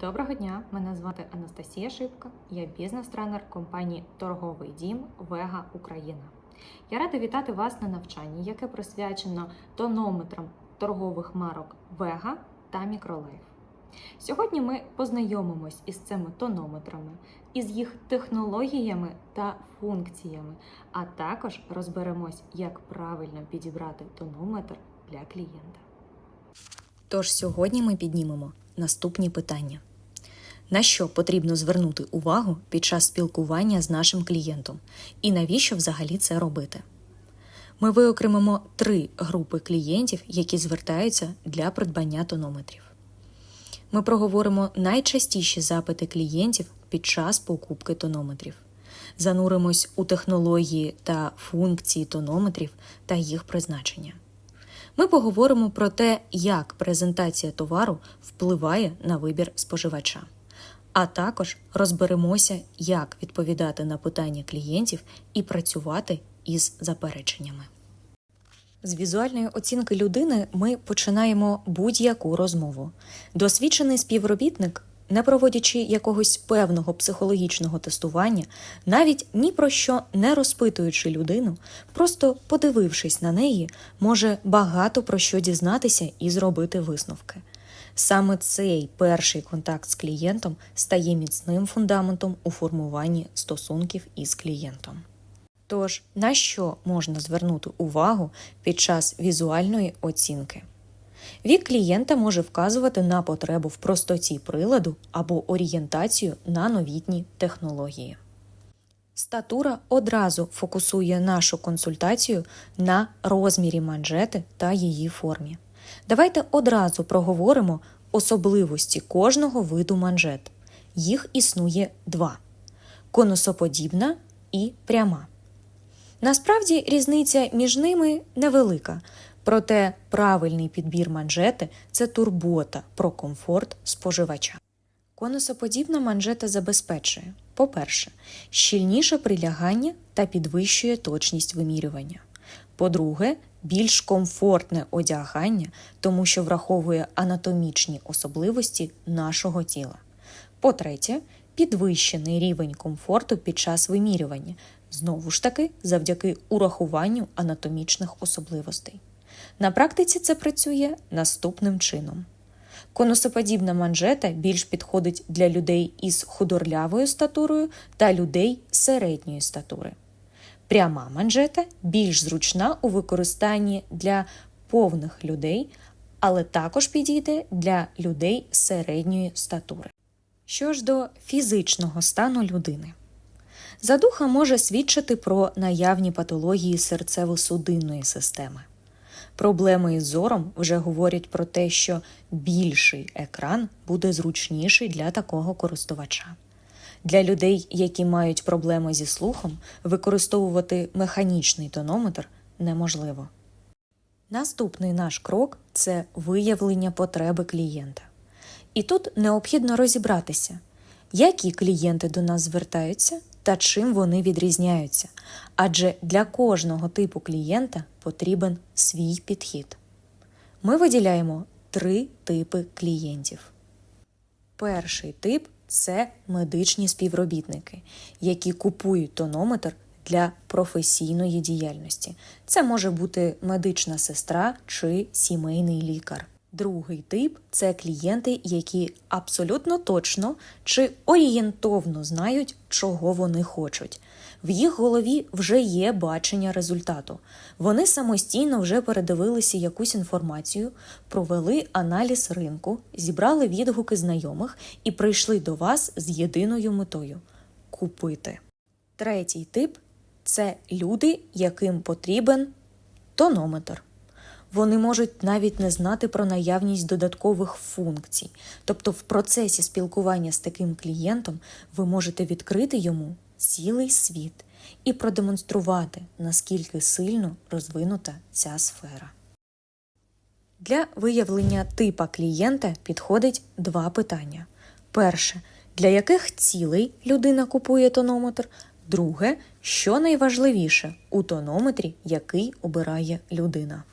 Доброго дня, мене звати Анастасія Шипка, я бізнес-тренер компанії Торговий дім Вега Україна. Я рада вітати вас на навчанні, яке присвячено тонометрам торгових марок Вега та Мікролайф. Сьогодні ми познайомимось із цими тонометрами, із їх технологіями та функціями, а також розберемось, як правильно підібрати тонометр для клієнта. Тож сьогодні ми піднімемо наступні питання: на що потрібно звернути увагу під час спілкування з нашим клієнтом, і навіщо взагалі це робити? Ми виокремимо три групи клієнтів, які звертаються для придбання тонометрів. Ми проговоримо найчастіші запити клієнтів під час покупки тонометрів. Зануримось у технології та функції тонометрів та їх призначення. Ми поговоримо про те, як презентація товару впливає на вибір споживача, а також розберемося, як відповідати на питання клієнтів і працювати із запереченнями. З візуальної оцінки людини ми починаємо будь-яку розмову. Досвідчений співробітник, не проводячи якогось певного психологічного тестування, навіть ні про що не розпитуючи людину, просто подивившись на неї, може багато про що дізнатися і зробити висновки. Саме цей перший контакт з клієнтом стає міцним фундаментом у формуванні стосунків із клієнтом. Тож, на що можна звернути увагу під час візуальної оцінки? Вік клієнта може вказувати на потребу в простоті приладу або орієнтацію на новітні технології. Статура одразу фокусує нашу консультацію на розмірі манжети та її формі. Давайте одразу проговоримо особливості кожного виду манжет. Їх існує два: конусоподібна і пряма. Насправді різниця між ними невелика, проте правильний підбір манжети це турбота про комфорт споживача. Конусоподібна манжета забезпечує, по-перше, щільніше прилягання та підвищує точність вимірювання. По-друге, більш комфортне одягання, тому що враховує анатомічні особливості нашого тіла. По-третє, підвищений рівень комфорту під час вимірювання, знову ж таки, завдяки урахуванню анатомічних особливостей. На практиці це працює наступним чином. Конусоподібна манжета більш підходить для людей із худорлявою статурою та людей середньої статури. Пряма манжета більш зручна у використанні для повних людей, але також підійде для людей середньої статури. Що ж до фізичного стану людини, задуха може свідчити про наявні патології серцево-судинної системи. Проблеми із зором вже говорять про те, що більший екран буде зручніший для такого користувача. Для людей, які мають проблеми зі слухом, використовувати механічний тонометр неможливо. Наступний наш крок це виявлення потреби клієнта. І тут необхідно розібратися, які клієнти до нас звертаються та чим вони відрізняються, адже для кожного типу клієнта потрібен свій підхід. Ми виділяємо три типи клієнтів. Перший тип це медичні співробітники, які купують тонометр для професійної діяльності. Це може бути медична сестра чи сімейний лікар. Другий тип це клієнти, які абсолютно точно чи орієнтовно знають, чого вони хочуть. В їх голові вже є бачення результату. Вони самостійно вже передивилися якусь інформацію, провели аналіз ринку, зібрали відгуки знайомих і прийшли до вас з єдиною метою купити. Третій тип це люди, яким потрібен тонометр. Вони можуть навіть не знати про наявність додаткових функцій. Тобто, в процесі спілкування з таким клієнтом ви можете відкрити йому цілий світ і продемонструвати, наскільки сильно розвинута ця сфера. Для виявлення типа клієнта підходить два питання: перше, для яких цілей людина купує тонометр. Друге, що найважливіше у тонометрі, який обирає людина.